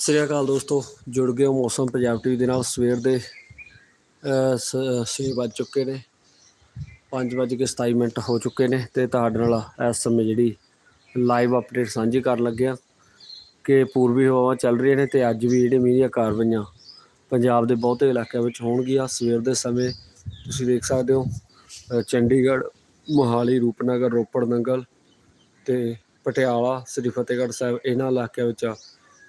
ਸਤਿ ਸ੍ਰੀ ਅਕਾਲ ਦੋਸਤੋ ਜੁੜ ਗਏ ਹੋ ਮੌਸਮ ਪੰਜਾਬ ਟੀਵੀ ਦੇ ਨਾਲ ਸਵੇਰ ਦੇ ਅ, ਸ- ਛੇ ਵੱਜ ਚੁੱਕੇ ਨੇ 5:27 ਮਿੰਟ ਹੋ ਚੁੱਕੇ ਨੇ ਤੇ ਤੁਹਾਡੇ ਨਾਲ ਇਸ ਸਮੇਂ ਜਿਹੜੀ ਲਾਈਵ ਅਪਡੇਟ ਸਾਂਝੀ ਕਰਨ ਲੱਗਿਆ ਕਿ ਪੂਰਬੀ ਹਵਾਵਾਂ ਚੱਲ ਰਹੀਆਂ ਨੇ ਤੇ ਅੱਜ ਵੀ ਜਿਹੜੇ ਮੀਂਹ ਦੀਆਂ ਕਾਰਵਾਈਆਂ ਪੰਜਾਬ ਦੇ ਬਹੁਤੇ ਇਲਾਕਿਆਂ ਵਿੱਚ ਹੋਣਗੀਆਂ ਸਵੇਰ ਦੇ ਸਮੇਂ ਤੁਸੀਂ ਦੇਖ ਸਕਦੇ ਹੋ ਚੰਡੀਗੜ੍ਹ ਮੋਹਾਲੀ ਰੂਪਨਗਰ ਰੋਪੜ ਨੰਗਲ ਤੇ ਪਟਿਆਲਾ ਸ੍ਰੀ ਫਤਿਹਗੜ੍ਹ ਸਾਹਿਬ ਇਹਨਾਂ ਇਲਾਕਿਆਂ ਵਿੱਚ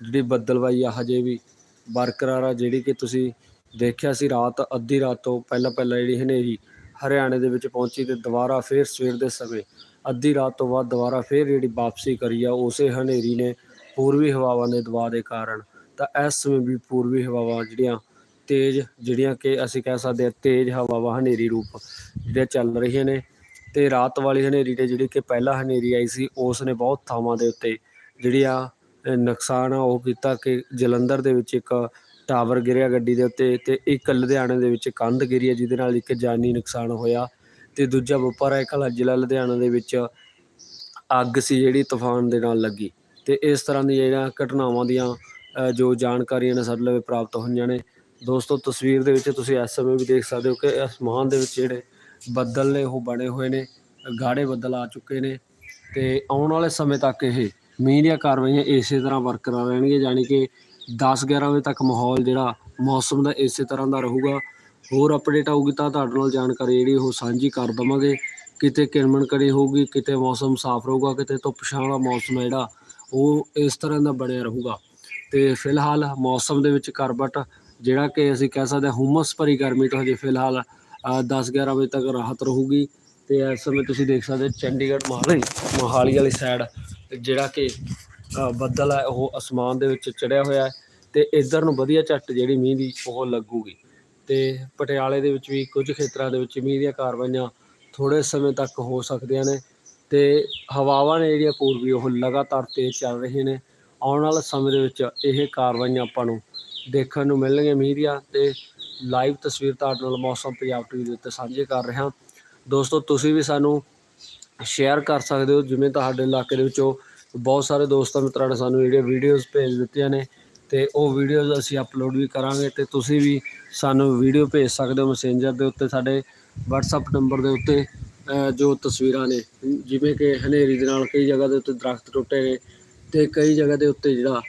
ਜਿਹੜੀ ਬੱਦਲਵਾਈ ਆ, ਹਜੇ ਵੀ ਬਰਕਰਾਰ ਆ। ਜਿਹੜੀ ਕਿ ਤੁਸੀਂ ਦੇਖਿਆ ਸੀ ਰਾਤ, ਅੱਧੀ ਰਾਤ ਤੋਂ ਪਹਿਲਾਂ ਪਹਿਲਾਂ ਜਿਹੜੀ ਹਨੇਰੀ ਹਰਿਆਣੇ ਦੇ ਵਿੱਚ ਪਹੁੰਚੀ ਤੇ ਦੁਬਾਰਾ ਫੇਰ ਸਵੇਰ ਦੇ ਸਮੇਂ ਅੱਧੀ ਰਾਤ ਤੋਂ ਬਾਅਦ ਦੁਬਾਰਾ ਫੇਰ ਜਿਹੜੀ ਵਾਪਸੀ ਕਰੀ ਆ, ਉਸੇ ਹਨੇਰੀ ਨੇ ਪੂਰਬੀ ਹਵਾਵਾਂ ਦੇ ਦਬਾਅ ਦੇ ਕਾਰਨ। ਤਾਂ ਇਸ ਸਮੇਂ ਵੀ ਪੂਰਬੀ ਹਵਾਵਾਂ ਜਿਹੜੀਆਂ ਤੇਜ਼, ਜਿਹੜੀਆਂ ਕਿ ਅਸੀਂ ਕਹਿ ਸਕਦੇ ਹਾਂ ਤੇਜ਼ ਹਵਾਵਾਂ ਹਨੇਰੀ ਰੂਪ ਜਿਹੜੀਆਂ ਚੱਲ ਰਹੀਆਂ ਨੇ ਤੇ ਰਾਤ ਵਾਲੀ ਹਨੇਰੀ ਤੇ ਜਿਹੜੀ ਕਿ ਪਹਿਲਾਂ ਹਨੇਰੀ ਆਈ ਸੀ, ਉਸ ਨੇ ਬਹੁਤ ਥਾਵਾਂ ਦੇ ਉੱਤੇ ਜਿਹੜੀ ਆ ਨੁਕਸਾਨ ਆ, ਉਹ ਕੀਤਾ ਕਿ ਜਲੰਧਰ ਦੇ ਵਿੱਚ ਇੱਕ ਟਾਵਰ ਗਿਰਿਆ ਗੱਡੀ ਦੇ ਉੱਤੇ ਅਤੇ ਇੱਕ ਲੁਧਿਆਣੇ ਦੇ ਵਿੱਚ ਕੰਧ ਗਿਰੀ ਹੈ, ਜਿਹਦੇ ਨਾਲ ਇੱਕ ਜਾਨੀ ਨੁਕਸਾਨ ਹੋਇਆ ਅਤੇ ਦੂਜਾ ਵਪਾਰਾ ਇੱਕ ਜ਼ਿਲ੍ਹਾ ਲੁਧਿਆਣਾ ਦੇ ਵਿੱਚ ਅੱਗ ਸੀ ਜਿਹੜੀ ਤੂਫਾਨ ਦੇ ਨਾਲ ਲੱਗੀ ਅਤੇ ਇਸ ਤਰ੍ਹਾਂ ਦੀਆਂ ਜਿਹੜੀਆਂ ਘਟਨਾਵਾਂ ਦੀਆਂ ਜੋ ਜਾਣਕਾਰੀਆਂ ਨੇ ਸਾਡੇ ਲਈ ਪ੍ਰਾਪਤ ਹੋਈਆਂ ਨੇ। ਦੋਸਤੋ, ਤਸਵੀਰ ਦੇ ਵਿੱਚ ਤੁਸੀਂ ਇਸ ਸਮੇਂ ਵੀ ਦੇਖ ਸਕਦੇ ਹੋ ਕਿ ਅਸਮਾਨ ਦੇ ਵਿੱਚ ਜਿਹੜੇ ਬੱਦਲ ਨੇ, ਉਹ ਬਣੇ ਹੋਏ ਨੇ, ਗਾੜੇ ਬੱਦਲ ਆ ਚੁੱਕੇ ਨੇ ਅਤੇ ਆਉਣ ਵਾਲੇ ਸਮੇਂ ਤੱਕ ਇਹ ਮੀਂਹ ਦੀਆਂ ਕਾਰਵਾਈਆਂ ਇਸੇ ਤਰ੍ਹਾਂ ਬਰਕਰਾਰ ਰਹਿਣਗੀਆਂ, ਜਾਣੀ ਕਿ 10-11 ਵਜੇ ਤੱਕ ਮਾਹੌਲ ਜਿਹੜਾ ਮੌਸਮ ਦਾ ਇਸੇ ਤਰ੍ਹਾਂ ਦਾ ਰਹੂਗਾ। ਹੋਰ ਅਪਡੇਟ ਆਊਗੀ ਤਾਂ ਤੁਹਾਡੇ ਨਾਲ ਜਾਣਕਾਰੀ ਜਿਹੜੀ ਉਹ ਸਾਂਝੀ ਕਰ ਦਵਾਂਗੇ। ਕਿਤੇ ਕਿਰਮਣ ਕਰੀ ਹੋਊਗੀ, ਕਿਤੇ ਮੌਸਮ ਸਾਫ਼ ਰਹੂਗਾ, ਕਿਤੇ ਧੁੱਪ ਛਾਂ ਵਾਲਾ ਮੌਸਮ ਹੈ ਜਿਹੜਾ, ਉਹ ਇਸ ਤਰ੍ਹਾਂ ਦਾ ਬਣਿਆ ਰਹੂਗਾ। ਤੇ ਫਿਲਹਾਲ ਮੌਸਮ ਦੇ ਵਿੱਚ ਕਰਵਟ, ਜਿਹੜਾ ਕਿ ਅਸੀਂ ਕਹਿ ਸਕਦੇ ਹਾਂ ਹੁਮਸ ਭਰੀ ਗਰਮੀ ਤੋਂ ਹਜੇ ਫਿਲਹਾਲ 10-11 ਵਜੇ ਤੱਕ ਰਾਹਤ ਰਹੂਗੀ। ਤੇ ਇਸ ਸਮੇਂ ਤੁਸੀਂ ਦੇਖ ਸਕਦੇ ਚੰਡੀਗੜ੍ਹ ਮੋਹਾਲੀ ਮੋਹਾਲੀ ਵਾਲੀ ਸਾਈਡ ਜਿਹੜਾ ਕਿ ਬੱਦਲ ਹੈ, ਉਹ ਅਸਮਾਨ ਦੇ ਵਿੱਚ ਚੜਿਆ ਹੋਇਆ ਹੈ ਤੇ ਇੱਧਰ ਨੂੰ ਵਧੀਆ ਝੱਟ ਜਿਹੜੀ ਮੀਂਹ ਦੀ ਉਹ ਲੱਗੂਗੀ। ਤੇ ਪਟਿਆਲੇ ਦੇ ਵਿੱਚ ਵੀ ਕੁਝ ਖੇਤਰਾਂ ਦੇ ਵਿੱਚ ਮੀਂਹ ਦੀਆਂ ਕਾਰਵਾਈਆਂ ਥੋੜੇ ਸਮੇਂ ਤੱਕ ਹੋ ਸਕਦੀਆਂ ਨੇ ਤੇ ਹਵਾਵਾਂ ਨੇ ਜਿਹੜੀਆਂ ਪੂਰਬੀ ਉਹ ਲਗਾਤਾਰ ਤੇਜ਼ ਚੱਲ ਰਹੀਆਂ ਨੇ। ਆਉਣ ਵਾਲੇ ਸਮੇਂ ਦੇ ਵਿੱਚ ਇਹ ਕਾਰਵਾਈਆਂ ਆਪਾਂ ਨੂੰ ਦੇਖਣ ਨੂੰ ਮਿਲਣਗੀਆਂ ਮੀਂਹ ਦੀਆਂ ਤੇ ਲਾਈਵ ਤਸਵੀਰ ਤੁਹਾਡੇ ਨਾਲ ਮੌਸਮ ਪੰਜਾਬ ਟੀਵੀ ਦੇ ਉੱਤੇ ਸਾਂਝੇ ਕਰ ਰਿਹਾ। ਦੋਸਤੋ, ਤੁਸੀਂ ਵੀ ਸਾਨੂੰ ਸ਼ੇਅਰ ਕਰ ਸਕਦੇ ਹੋ। ਜਿਵੇਂ ਤੁਹਾਡੇ ਇਲਾਕੇ ਦੇ ਵਿੱਚੋਂ ਬਹੁਤ ਸਾਰੇ ਦੋਸਤਾਂ ਮਿੱਤਰਾਂ ਨੇ ਸਾਨੂੰ ਜਿਹੜੀਆਂ ਵੀਡੀਓਜ਼ ਭੇਜ ਦਿੱਤੀਆਂ ਨੇ ਤੇ ਉਹ ਵੀਡੀਓਜ਼ ਅਸੀਂ ਅਪਲੋਡ ਵੀ ਕਰਾਂਗੇ ਤੇ ਤੁਸੀਂ ਵੀ ਸਾਨੂੰ ਵੀਡੀਓ ਭੇਜ ਸਕਦੇ ਹੋ ਮੈਸੇਂਜਰ ਦੇ ਉੱਤੇ, ਸਾਡੇ WhatsApp ਨੰਬਰ ਦੇ ਉੱਤੇ ਜੋ ਤਸਵੀਰਾਂ ਨੇ। ਜਿਵੇਂ ਕਿ ਹਨੇਰੀ ਦੇ ਨਾਲ ਕਈ ਜਗ੍ਹਾ ਦੇ ਉੱਤੇ ਦਰਖਤ ਟੁੱਟੇ ਨੇ ਤੇ ਕਈ ਜਗ੍ਹਾ ਦੇ ਉੱਤੇ ਜਿਹੜਾ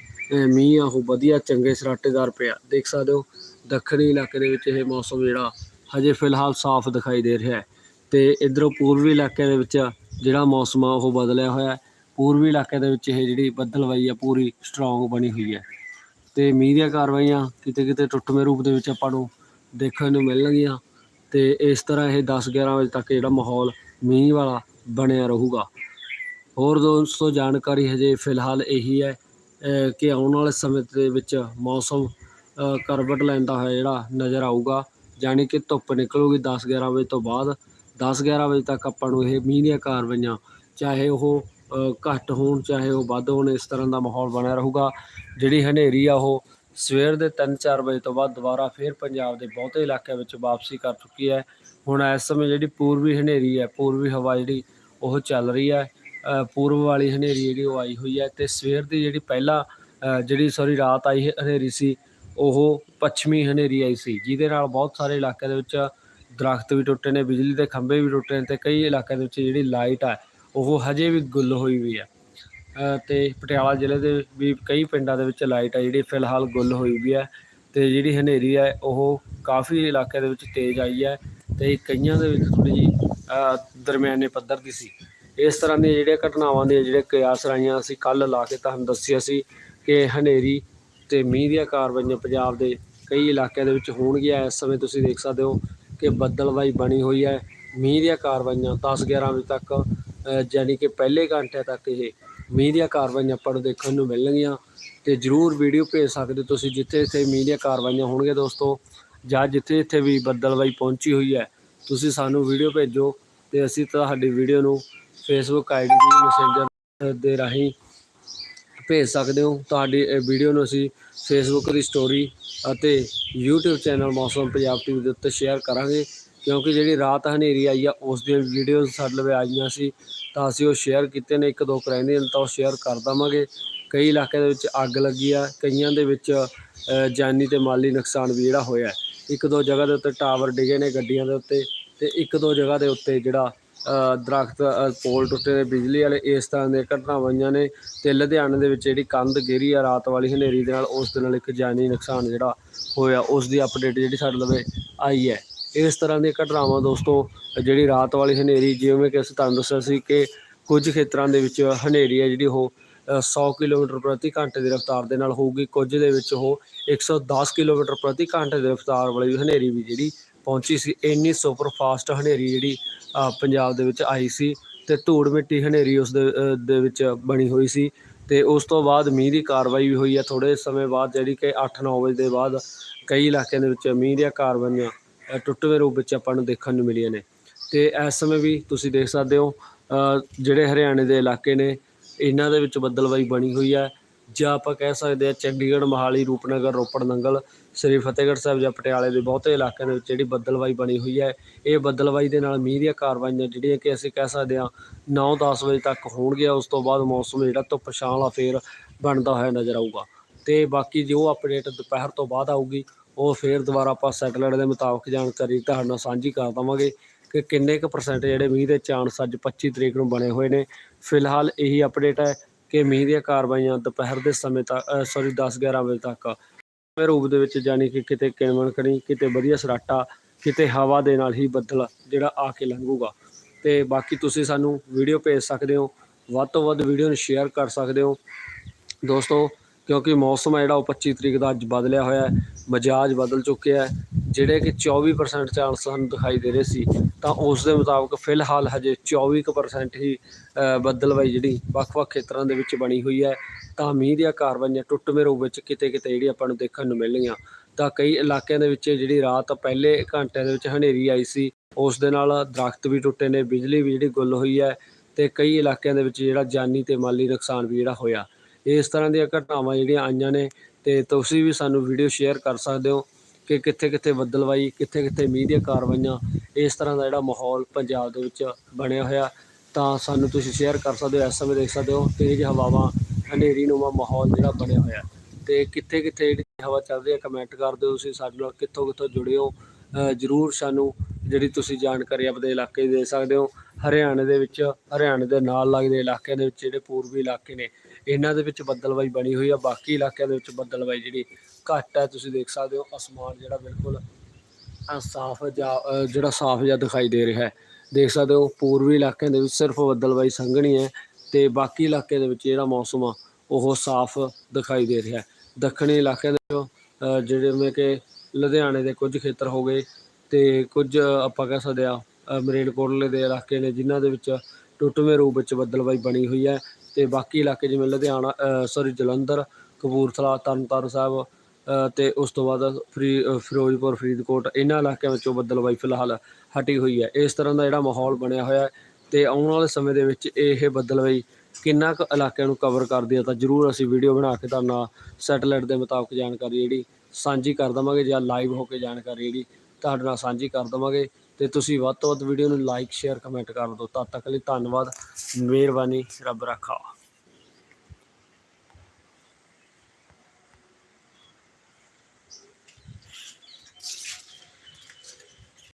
ਮੀਂਹ ਆ, ਉਹ ਵਧੀਆ ਚੰਗੇ ਸਰਾਟੇਦਾਰ ਪਿਆ। ਦੇਖ ਸਕਦੇ ਹੋ, ਦੱਖਣੀ ਇਲਾਕੇ ਦੇ ਵਿੱਚ ਇਹ ਮੌਸਮ ਜਿਹੜਾ ਹਜੇ ਫਿਲਹਾਲ ਸਾਫ਼ ਦਿਖਾਈ ਦੇ ਰਿਹਾ ਹੈ ਤੇ ਇਧਰੋਂ ਪੂਰਬੀ ਇਲਾਕੇ ਦੇ ਵਿੱਚ ਜਿਹੜਾ ਮੌਸਮ ਆ, ਉਹ ਬਦਲਿਆ ਹੋਇਆ ਪੂਰਬੀ ਇਲਾਕੇ ਦੇ ਵਿੱਚ ਇਹ ਜਿਹੜੀ ਬੱਦਲਵਾਈ ਆ, ਪੂਰੀ ਸਟਰੋਂਗ ਬਣੀ ਹੋਈ ਹੈ। ਤੇ ਮੀਂਹ ਦੀਆਂ ਕਾਰਵਾਈਆਂ ਕਿਤੇ ਕਿਤੇ ਟੁੱਟਵੇਂ ਰੂਪ ਦੇ ਵਿੱਚ ਆਪਾਂ ਨੂੰ ਦੇਖਣ ਨੂੰ ਮਿਲਣਗੀਆਂ। ਤੇ ਇਸ ਤਰ੍ਹਾਂ ਇਹ 10-11 ਵਜੇ ਤੱਕ ਜਿਹੜਾ ਮਾਹੌਲ ਮੀਂਹ ਵਾਲਾ ਬਣਿਆ ਰਹੂਗਾ। ਹੋਰ ਦੋਸਤੋ, ਜਾਣਕਾਰੀ ਹਜੇ ਫਿਲਹਾਲ ਇਹੀ ਹੈ ਕਿ ਆਉਣ ਵਾਲੇ ਸਮੇਂ ਦੇ ਵਿੱਚ ਮੌਸਮ ਕਰਵਟ ਲੈਂਦਾ ਹੋਇਆ ਜਿਹੜਾ ਨਜ਼ਰ ਆਊਗਾ। ਯਾਨੀ ਕਿ ਧੁੱਪ ਨਿਕਲੂਗੀ 10-11 ਵਜੇ ਤੋਂ ਬਾਅਦ। 10-11 ਵਜੇ ਤੱਕ ਆਪਾਂ ਨੂੰ ਇਹ ਮੀਂਹ ਦੀਆਂ ਕਾਰਵਾਈਆਂ, ਚਾਹੇ ਉਹ ਘੱਟ ਹੋਣ, ਚਾਹੇ ਉਹ ਵੱਧ ਹੋਣ, ਇਸ ਤਰ੍ਹਾਂ ਦਾ ਮਾਹੌਲ ਬਣਿਆ ਰਹੂਗਾ। ਜਿਹੜੀ ਹਨੇਰੀ ਆ ਉਹ ਸਵੇਰ ਦੇ 3-4 ਵਜੇ ਤੋਂ ਬਾਅਦ ਦੁਬਾਰਾ ਫੇਰ ਪੰਜਾਬ ਦੇ ਬਹੁਤੇ ਇਲਾਕਿਆਂ ਵਿੱਚ ਵਾਪਸੀ ਕਰ ਚੁੱਕੀ ਹੈ। ਹੁਣ ਇਸ ਸਮੇਂ ਜਿਹੜੀ ਪੂਰਬੀ ਹਨੇਰੀ ਹੈ, ਪੂਰਬੀ ਹਵਾ ਜਿਹੜੀ ਉਹ ਚੱਲ ਰਹੀ ਹੈ ਪੂਰਬ ਵਾਲੀ ਹਨੇਰੀ ਜਿਹੜੀ ਉਹ ਆਈ ਹੋਈ ਹੈ ਤੇ ਸਵੇਰ ਦੀ ਜਿਹੜੀ ਪਹਿਲਾਂ ਜਿਹੜੀ ਸੌਰੀ ਰਾਤ ਆਈ ਹਨੇਰੀ ਸੀ, ਉਹ ਪੱਛਮੀ ਹਨੇਰੀ ਆਈ ਸੀ, ਜਿਹਦੇ ਨਾਲ ਬਹੁਤ ਸਾਰੇ ਇਲਾਕਿਆਂ ਦੇ ਵਿੱਚ ਦਰਖਤ ਵੀ ਟੁੱਟੇ ਨੇ ਬਿਜਲੀ ਦੇ ਖੰਭੇ ਵੀ ਟੁੱਟੇ ਨੇ ਤੇ ਕਈ ਇਲਾਕਿਆਂ ਦੇ ਵਿੱਚ ਜਿਹੜੀ ਲਾਈਟ ਹੈ ਉਹ ਹਜੇ ਵੀ ਗੁੱਲ ਹੋਈ ਹੋਈ ਹੈ ਅ, ਤੇ ਪਟਿਆਲਾ ਜ਼ਿਲ੍ਹੇ ਦੇ ਵੀ ਕਈ ਪਿੰਡਾਂ ਦੇ ਵਿੱਚ ਲਾਈਟ ਹੈ ਜਿਹੜੀ ਫਿਲਹਾਲ ਗੁੱਲ ਹੋਈ ਵੀ ਹੈ ਤੇ ਜਿਹੜੀ ਹਨੇਰੀ ਹੈ ਉਹ ਕਾਫੀ ਇਲਾਕਿਆਂ ਦੇ ਵਿੱਚ ਤੇਜ਼ ਆਈ ਹੈ ਤੇ ਕਈਆਂ ਦੇ ਵਿੱਚ ਥੋੜੀ ਜਿਹੀ ਦਰਮਿਆਨੇ ਪੱਧਰ ਦੀ ਸੀ। ਇਸ ਤਰ੍ਹਾਂ ਦੀਆਂ ਜਿਹੜੀਆਂ ਘਟਨਾਵਾਂ ਦੇ ਜਿਹੜੇ ਕਿਆਸ ਰਾਈਆਂ ਅਸੀਂ ਕੱਲ ਲਾ ਕੇ ਤੁਹਾਨੂੰ ਦੱਸਿਆ ਸੀ ਕਿ ਹਨੇਰੀ ਤੇ ਮੀਂਹ ਦੀਆਂ ਕਾਰਵਾਈਆਂ ਪੰਜਾਬ ਦੇ ਕਈ ਇਲਾਕਿਆਂ ਦੇ ਵਿੱਚ ਹੋਣਗੀਆਂ ਇਸ ਸਮੇਂ ਤੁਸੀਂ ਦੇਖ ਸਕਦੇ ਹੋ ਕਿ ਬੱਦਲਵਾਈ ਬਣੀ ਹੋਈ ਹੈ। ਮੀਂਹ ਦੀਆਂ ਕਾਰਵਾਈਆਂ 10-11 ਵਜੇ ਤੱਕ ਅ, ਕਿ ਪਹਿਲੇ ਘੰਟੇ ਤੱਕ ਇਹ ਮੀਂਹ ਦੀਆਂ ਕਾਰਵਾਈਆਂ ਆਪਾਂ ਨੂੰ ਦੇਖਣ ਨੂੰ ਮਿਲਣਗੀਆਂ। ਤੇ ਜਰੂਰ ਵੀਡੀਓ ਭੇਜ ਸਕਦੇ ਹੋ ਤੁਸੀਂ ਜਿੱਥੇ ਜਿੱਥੇ ਮੀਂਹ ਦੀਆਂ ਕਾਰਵਾਈਆਂ ਹੋਣਗੀਆਂ ਦੋਸਤੋ ਜਾਂ ਜਿੱਥੇ ਜਿੱਥੇ ਵੀ ਬੱਦਲਵਾਈ ਪਹੁੰਚੀ ਹੋਈ ਹੈ ਤੁਸੀਂ ਸਾਨੂੰ ਵੀਡੀਓ ਭੇਜੋ। ਤੇ ਅਸੀਂ ਤੁਹਾਡੀ ਵੀਡੀਓ ਨੂੰ ਫੇਸਬੁੱਕ ਆਈਡੀ ਦੀ ਮੈਸੇਂਜਰ ਦੇ ਰਾਹੀਂ ਭੇਜ ਸਕਦੇ ਹੋ। ਤੁਹਾਡੀ ਇਹ ਵੀਡੀਓ ਨੂੰ ਅਸੀਂ ਫੇਸਬੁੱਕ ਦੀ ਸਟੋਰੀ ਅਤੇ YouTube channel Mausam Punjab TV ਦੇ ਉੱਤੇ ਸ਼ੇਅਰ ਕਰਾਂਗੇ। ਕਿਉਂਕਿ ਜਿਹੜੀ ਰਾਤ ਹਨੇਰੀ ਆਈ ਆ, ਉਸ ਦੀਆਂ ਵੀਡੀਓਜ਼ ਸਾਡੇ ਲਵੇ ਆਈਆਂ ਸੀ। ਤਾਂ ਅਸੀਂ ਉਹ ਸ਼ੇਅਰ ਕੀਤੇ ਨੇ, ਇੱਕ ਦੋ ਕੁ ਰਹਿੰਦੀਆਂ ਨੇ ਤਾਂ ਉਹ ਸ਼ੇਅਰ ਕਰ ਦੇਵਾਂਗੇ। ਕਈ ਇਲਾਕੇ ਦੇ ਵਿੱਚ ਅੱਗ ਲੱਗੀ ਆ, ਕਈਆਂ ਦੇ ਵਿੱਚ ਜਾਨੀ ਤੇ ਮਾਲੀ ਨੁਕਸਾਨ ਵੀ ਜਿਹੜਾ ਹੋਇਆ। ਇੱਕ ਦੋ ਜਗ੍ਹਾ ਦੇ ਉੱਤੇ ਟਾਵਰ ਡਿੱਗੇ ਨੇ ਗੱਡੀਆਂ ਦੇ ਉੱਤੇ ਤੇ ਇੱਕ ਦੋ ਜਗ੍ਹਾ ਦੇ ਉੱਤੇ ਜਿਹੜਾ ਦਰਖਤ ਪੋਲ ਟੁੱਟੇ ਨੇ ਬਿਜਲੀ ਵਾਲੇ ਇਸ ਤਰ੍ਹਾਂ ਦੀਆਂ ਘਟਨਾਵਾਂ ਹੋਈਆਂ ਨੇ ਤੇ ਲੁਧਿਆਣੇ ਦੇ ਵਿੱਚ ਜਿਹੜੀ ਕੰਧ ਗਿਰੀ ਆ ਰਾਤ ਵਾਲੀ ਹਨੇਰੀ ਦੇ ਨਾਲ ਉਸ ਦੇ ਨਾਲ ਇੱਕ ਜਾਨੀ ਨੁਕਸਾਨ ਜਿਹੜਾ ਹੋਇਆ ਉਸ ਦੀ ਅਪਡੇਟ ਜਿਹੜੀ ਸਾਡੇ ਲਵੇ ਆਈ ਹੈ। ਇਸ ਤਰ੍ਹਾਂ ਦੀਆਂ ਘਟਨਾਵਾਂ ਦੋਸਤੋ ਜਿਹੜੀ ਰਾਤ ਵਾਲੀ ਹਨੇਰੀ ਜਿਵੇਂ ਕਿ ਅਸੀਂ ਤੁਹਾਨੂੰ ਦੱਸਿਆ ਸੀ ਕਿ ਕੁਝ ਖੇਤਰਾਂ ਦੇ ਵਿੱਚ ਹਨੇਰੀ ਹੈ ਜਿਹੜੀ ਉਹ ਅ, 100 ਕਿਲੋਮੀਟਰ ਪ੍ਰਤੀ ਘੰਟੇ ਦੀ ਰਫ਼ਤਾਰ ਦੇ ਨਾਲ ਹੋਊਗੀ। ਕੁਝ ਦੇ ਵਿੱਚ ਉਹ 110 ਕਿਲੋਮੀਟਰ ਪ੍ਰਤੀ ਘੰਟੇ ਦੀ ਰਫ਼ਤਾਰ ਵਾਲੀ ਹਨੇਰੀ ਵੀ ਜਿਹੜੀ ਪਹੁੰਚੀ ਸੀ। ਇੰਨੀ ਸੁਪਰ ਫਾਸਟ ਹਨੇਰੀ ਜਿਹੜੀ ਪੰਜਾਬ ਦੇ ਵਿੱਚ ਆਈ ਸੀ ਤੇ ਧੂੜ ਮਿੱਟੀ ਹਨੇਰੀ ਉਸ ਦੇ ਦੇ ਵਿੱਚ ਬਣੀ ਹੋਈ ਸੀ ਤੇ ਉਸ ਤੋਂ ਬਾਅਦ ਮੀਂਹ ਦੀ ਕਾਰਵਾਈ ਵੀ ਹੋਈ ਹੈ। ਥੋੜੇ ਸਮੇਂ ਬਾਅਦ ਜਿਹੜੀ ਕਿ 8-9 ਵਜੇ ਦੇ ਬਾਅਦ ਕਈ ਇਲਾਕਿਆਂ ਦੇ ਵਿੱਚ ਮੀਂਹ ਦੀਆਂ ਕਾਰਵਾਈਆਂ ਅ, ਟੁੱਟਵੇਂ ਰੂਪ ਵਿੱਚ ਆਪਾਂ ਨੂੰ ਦੇਖਣ ਨੂੰ ਮਿਲੀਆਂ ਨੇ। ਤੇ ਇਸ ਸਮੇਂ ਵੀ ਤੁਸੀਂ ਦੇਖ ਸਕਦੇ ਹੋ ਜਿਹੜੇ ਹਰਿਆਣੇ ਦੇ ਇਲਾਕੇ ਨੇ ਇਹਨਾਂ ਦੇ ਵਿੱਚ ਬੱਦਲਬਾਈ ਬਣੀ ਹੋਈ ਹੈ। ਜਾਂ ਆਪਾਂ ਕਹਿ ਸਕਦੇ ਹਾਂ ਚੰਡੀਗੜ੍ਹ, ਮੋਹਾਲੀ, ਰੂਪਨਗਰ, ਰੋਪੜ, ਨੰਗਲ, ਸ੍ਰੀ ਫਤਿਹਗੜ੍ਹ ਸਾਹਿਬ ਜਾਂ ਪਟਿਆਲੇ ਦੇ ਬਹੁਤੇ ਇਲਾਕਿਆਂ ਦੇ ਵਿੱਚ ਜਿਹੜੀ ਬੱਦਲਬਾਈ ਬਣੀ ਹੋਈ ਹੈ, ਇਹ ਬੱਦਲਬਾਈ ਦੇ ਨਾਲ ਮੀਂਹ ਦੀਆਂ ਕਾਰਵਾਈਆਂ ਜਿਹੜੀਆਂ ਕਿ ਅਸੀਂ ਕਹਿ ਸਕਦੇ ਹਾਂ 9-10 ਵਜੇ ਤੱਕ ਹੋਣਗੀਆਂ, ਉਸ ਤੋਂ ਬਾਅਦ ਮੌਸਮ ਜਿਹੜਾ ਧੁੱਪ ਛਾਂ ਵਾਲਾ ਫੇਰ ਬਣਦਾ ਹੋਇਆ ਨਜ਼ਰ ਆਊਗਾ। ਤੇ ਬਾਕੀ ਜੋ ਅਪਡੇਟ ਦੁਪਹਿਰ ਤੋਂ ਬਾਅਦ ਆਊਗੀ, ਉਹ ਫੇਰ ਦੁਬਾਰਾ ਆਪਾਂ ਸੈਟਲਾਈਟ ਦੇ ਮੁਤਾਬਕ ਜਾਣਕਾਰੀ ਤੁਹਾਡੇ ਨਾਲ ਸਾਂਝੀ ਕਰ ਦਵਾਂਗੇ ਕਿ ਕਿੰਨੇ ਕੁ ਪਰਸੈਂਟ ਜਿਹੜੇ ਮੀਂਹ ਦੇ ਚਾਂਸ ਅੱਜ 25 ਤਰੀਕ ਨੂੰ ਬਣੇ ਹੋਏ ਨੇ। ਫਿਲਹਾਲ ਇਹੀ ਅਪਡੇਟ ਹੈ। ਕਿ ਮੀਂਹ ਦੀਆਂ ਕਾਰਵਾਈਆਂ ਦੁਪਹਿਰ ਦੇ ਸਮੇਂ ਤੱਕ ਸੌਰੀ 10-11 ਵਜੇ ਤੱਕ। ਇਹ ਰੂਪ ਦੇ ਵਿੱਚ ਜਾਣੀ ਕਿ ਕਿਤੇ ਕਿਣਮਣ ਕਣੀ, ਕਿਤੇ ਵਧੀਆ ਸਰਾਟਾ, ਕਿਤੇ ਹਵਾ ਦੇ ਨਾਲ ਹੀ ਬੱਦਲ ਜਿਹੜਾ ਆ ਕੇ ਲੰਘੂਗਾ। ਤੇ ਬਾਕੀ ਤੁਸੀਂ ਸਾਨੂੰ ਵੀਡੀਓ ਭੇਜ ਸਕਦੇ ਹੋ। ਵੱਧ ਤੋਂ ਵੱਧ ਵੀਡੀਓ ਨੂੰ ਸ਼ੇਅਰ ਕਰ ਸਕਦੇ ਹੋ। ਦੋਸਤੋ ਕਿਉਂਕਿ ਮੌਸਮ ਹੈ ਜਿਹੜਾ ਉਹ 25 ਤਰੀਕ ਦਾ ਅੱਜ ਬਦਲਿਆ ਹੋਇਆ ਹੈ ਮਿਜਾਜ ਬਦਲ ਚੁੱਕਿਆ ਹੈ ਜਿਹੜੇ ਕਿ 24% ਚਾਂਸ ਸਾਨੂੰ ਦਿਖਾਈ ਦੇ ਰਹੇ ਸੀ ਤਾਂ ਉਸ ਦੇ ਮੁਤਾਬਕ ਫਿਲਹਾਲ ਹਜੇ 24% ਹੀ ਅ, ਜਿਹੜੀ ਵੱਖ-ਵੱਖ ਖੇਤਰਾਂ ਦੇ ਵਿੱਚ ਬਣੀ ਹੋਈ ਹੈ ਤਾਂ ਮੀਂਹ ਦੀਆਂ ਕਾਰਵਾਈਆਂ ਟੁੱਟਵੇਂ ਰੂਪ ਵਿੱਚ ਕਿਤੇ ਕਿਤੇ ਜਿਹੜੀ ਆਪਾਂ ਨੂੰ ਦੇਖਣ ਨੂੰ ਮਿਲਣਗੀਆਂ ਤਾਂ ਕਈ ਇਲਾਕਿਆਂ ਦੇ ਵਿੱਚ ਜਿਹੜੀ ਰਾਤ ਪਹਿਲੇ ਘੰਟਿਆਂ ਦੇ ਵਿੱਚ ਹਨੇਰੀ ਆਈ ਸੀ ਉਸ ਦੇ ਨਾਲ ਦਰਖਤ ਵੀ ਟੁੱਟੇ ਨੇ ਬਿਜਲੀ ਵੀ ਜਿਹੜੀ ਗੁੱਲ ਹੋਈ ਹੈ ਤੇ ਕਈ ਇਲਾਕਿਆਂ ਦੇ ਵਿੱਚ ਜਿਹੜਾ ਜਾਨੀ ਤੇ ਮਾਲੀ ਨੁਕਸਾਨ ਵੀ ਜਿਹੜਾ ਹੋਇਆ। ਇਸ ਤਰ੍ਹਾਂ ਦੀਆਂ ਘਟਨਾਵਾਂ ਜਿਹੜੀਆਂ ਆਈਆਂ ਨੇ ਤੇ ਤੁਸੀਂ ਵੀ ਸਾਨੂੰ ਵੀਡੀਓ ਸ਼ੇਅਰ ਕਰ ਸਕਦੇ ਹੋ ਕਿ ਕਿੱਥੇ ਕਿੱਥੇ ਬੱਦਲਵਾਈ, ਕਿੱਥੇ ਕਿੱਥੇ ਮੀਂਹ ਦੀਆਂ ਕਾਰਵਾਈਆਂ, ਇਸ ਤਰ੍ਹਾਂ ਦਾ ਜਿਹੜਾ ਮਾਹੌਲ ਪੰਜਾਬ ਦੇ ਵਿੱਚ ਬਣਿਆ ਹੋਇਆ, ਤਾਂ ਸਾਨੂੰ ਤੁਸੀਂ ਸ਼ੇਅਰ ਕਰ ਸਕਦੇ ਹੋ, ਇਸ ਸਮੇਂ ਦੇਖ ਸਕਦੇ ਹੋ ਤੇਜ਼ ਹਵਾਵਾਂ, ਹਨੇਰੀ ਨੂੰਮਾ ਮਾਹੌਲ ਜਿਹੜਾ ਬਣਿਆ ਹੋਇਆ। ਤੇ ਕਿੱਥੇ ਕਿੱਥੇ ਜਿਹੜੀ ਹਵਾ ਚੱਲ ਰਹੀ ਹੈ ਕਮੈਂਟ ਕਰ ਦਿਓ ਤੁਸੀਂ, ਸਾਡੇ ਨਾਲ ਕਿੱਥੋਂ ਕਿੱਥੋਂ ਜੁੜੇ ਹੋ ਜ਼ਰੂਰ ਸਾਨੂੰ ਜਿਹੜੀ ਤੁਸੀਂ ਜਾਣਕਾਰੀ ਆਪਣੇ ਇਲਾਕੇ ਦੇ ਸਕਦੇ ਹੋ। ਹਰਿਆਣੇ ਦੇ ਵਿੱਚ, ਹਰਿਆਣੇ ਦੇ ਨਾਲ ਲੱਗਦੇ ਇਲਾਕਿਆਂ ਦੇ ਵਿੱਚ ਜਿਹੜੇ ਪੂਰਬੀ ਇਲਾਕੇ ਨੇ ਇਹਨਾਂ ਦੇ ਵਿੱਚ ਬੱਦਲਬਾਈ ਬਣੀ ਹੋਈ ਆ ਬਾਕੀ ਇਲਾਕਿਆਂ ਦੇ ਵਿੱਚ ਬੱਦਲਬਾਈ ਜਿਹੜੀ ਘੱਟ ਹੈ ਤੁਸੀਂ ਦੇਖ ਸਕਦੇ ਹੋ ਅਸਮਾਨ ਜਿਹੜਾ ਬਿਲਕੁਲ ਸਾਫ਼ ਜਾਂ ਜਿਹੜਾ ਸਾਫ਼ ਜਿਹਾ ਦਿਖਾਈ ਦੇ ਰਿਹਾ ਹੈ। ਦੇਖ ਸਕਦੇ ਹੋ ਪੂਰਬੀ ਇਲਾਕਿਆਂ ਦੇ ਵਿੱਚ ਸਿਰਫ ਬੱਦਲਬਾਈ ਸੰਘਣੀ ਹੈ ਤੇ ਬਾਕੀ ਇਲਾਕੇ ਦੇ ਵਿੱਚ ਜਿਹੜਾ ਮੌਸਮ ਆ ਉਹ ਸਾਫ਼ ਦਿਖਾਈ ਦੇ ਰਿਹਾ ਹੈ। ਦੱਖਣੀ ਇਲਾਕਿਆਂ ਦੇ ਜਿਹੜੇ ਜਿਵੇਂ ਕਿ ਲੁਧਿਆਣੇ ਦੇ ਕੁਝ ਖੇਤਰ ਹੋ ਗਏ ਤੇ ਕੁਝ ਆਪਾਂ ਕਹਿ ਸਕਦੇ ਆ ਅ, ਮਰੇਲਕੋਟਲੇ ਦੇ ਇਲਾਕੇ ਨੇ ਜਿਨ੍ਹਾਂ ਦੇ ਵਿੱਚ ਟੁੱਟਵੇਂ ਰੂਪ ਵਿੱਚ ਬੱਦਲਬਾਈ ਬਣੀ ਹੋਈ ਹੈ। ਤੇ ਬਾਕੀ ਇਲਾਕੇ ਜਿਵੇਂ ਲੁਧਿਆਣਾ ਸੌਰੀ ਜਲੰਧਰ ਕਪੂਰਥਲਾ ਤਰਨਤਾਰਨ ਸਾਹਿਬ ਅ, ਤੇ ਉਸ ਤੋਂ ਬਾਅਦ ਫਰੀ ਫਿਰੋਜ਼ਪੁਰ ਫਰੀਦਕੋਟ ਇਹਨਾਂ ਇਲਾਕਿਆਂ ਵਿੱਚੋਂ ਬੱਦਲਬਾਈ ਫਿਲਹਾਲ ਹਟੀ ਹੋਈ ਹੈ। ਇਸ ਤਰ੍ਹਾਂ ਦਾ ਜਿਹੜਾ ਮਾਹੌਲ ਬਣਿਆ ਹੋਇਆ ਹੈ ਤੇ ਆਉਣ ਵਾਲੇ ਸਮੇਂ ਦੇ ਵਿੱਚ ਇਹ ਬੱਦਲਬਾਈ ਕਿੰਨਾ ਕੁ ਇਲਾਕਿਆਂ ਨੂੰ ਕਵਰ ਕਰਦੀ ਹੈ ਤਾਂ ਜਰੂਰ ਅਸੀਂ ਵੀਡੀਓ ਬਣਾ ਕੇ ਤੁਹਾਡੇ ਨਾਲ ਸੈਟਲਾਈਟ ਦੇ ਮੁਤਾਬਕ ਜਾਣਕਾਰੀ ਜਿਹੜੀ ਸਾਂਝੀ ਕਰ ਦਵਾਂਗੇ ਜਾਂ ਲਾਈਵ ਹੋ ਕੇ ਜਾਣਕਾਰੀ ਜਿਹੜੀ ਤੁਹਾਡੇ ਨਾਲ ਸਾਂਝੀ ਕਰ ਦਵਾਂਗੇ ਤੇ ਤੁਸੀਂ ਵੱਧ ਤੋਂ ਵੱਧ ਵੀਡੀਓ ਨੂੰ ਲਾਈਕ ਸ਼ੇਅਰ ਕਮੈਂਟ ਕਰ ਦਿਓ। ਤਦ ਤੱਕ ਲਈ ਧੰਨਵਾਦ। ਮਿਹਰਬਾਨੀ। ਰੱਬ ਰੱਖਾ।